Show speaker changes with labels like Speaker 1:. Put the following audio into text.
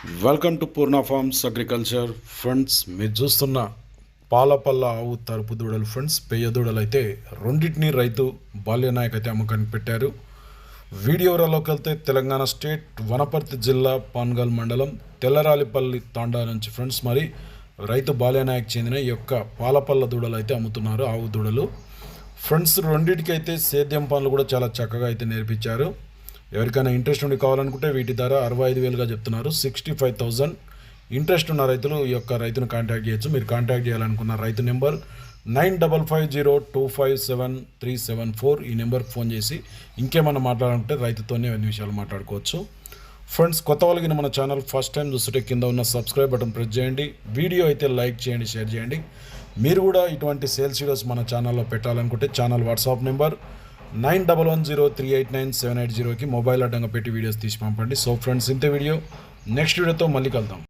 Speaker 1: Welcome to Purna farms agriculture friends మీరు చూస్తున్న పాలపల్ల ఆవు తరపు దూడలు ఫ్రెండ్స్ పెయ్య దూడలు అయితే రెండింటిని రైతు బాల్యనాయక్ అయితే అమ్మకానికి పెట్టారు. వీడియోలోకి వెళ్తే తెలంగాణ స్టేట్ వనపర్తి జిల్లా పాన్గల్ మండలం తెల్లరాలిపల్లి తాండా నుంచి ఫ్రెండ్స్ మరి రైతు బాల్యనాయక్ చెందిన ఈ యొక్క పాలపల్ల దూడలు అయితే అమ్ముతున్నారు ఆవు దూడలు. ఫ్రెండ్స్ రెండింటికైతే సేద్యం పనులు కూడా చాలా చక్కగా అయితే నేర్పించారు. ఎవరికైనా ఇంట్రెస్ట్ ఉండి కావాలనుకుంటే వీటి ధర అరవై ఐదు వేలుగా చెప్తున్నారు. సిక్స్టీ ఫైవ్ థౌజండ్ ఇంట్రెస్ట్ ఉన్న రైతులు ఈ యొక్క రైతును కాంటాక్ట్ చేయొచ్చు. మీరు కాంటాక్ట్ చేయాలనుకున్న రైతు number nine double five zero two five seven three seven four ఈ నెంబర్కి ఫోన్ చేసి ఇంకేమైనా మాట్లాడాలంటే రైతుతోనే అన్ని విషయాలు మాట్లాడుకోవచ్చు. ఫ్రెండ్స్ కొత్త వాళ్ళకి మన ఛానల్ ఫస్ట్ టైం చూస్తుంటే కింద ఉన్న సబ్స్క్రైబ్ బటన్ ప్రెస్ చేయండి. వీడియో అయితే లైక్ చేయండి షేర్ చేయండి. మీరు కూడా ఇటువంటి సేల్స్ వీడియోస్ మన ఛానల్లో పెట్టాలనుకుంటే channel WhatsApp number nine double one zero three eight nine seven eight జీరోకి మొబైల్ అడ్డంగా పెట్టి వీడియోస్ తీసి పంపండి. సో ఫ్రెండ్స్ ఇంత వీడియో. నెక్స్ట్ వీడియోతో మళ్ళీ కలుద్దాం.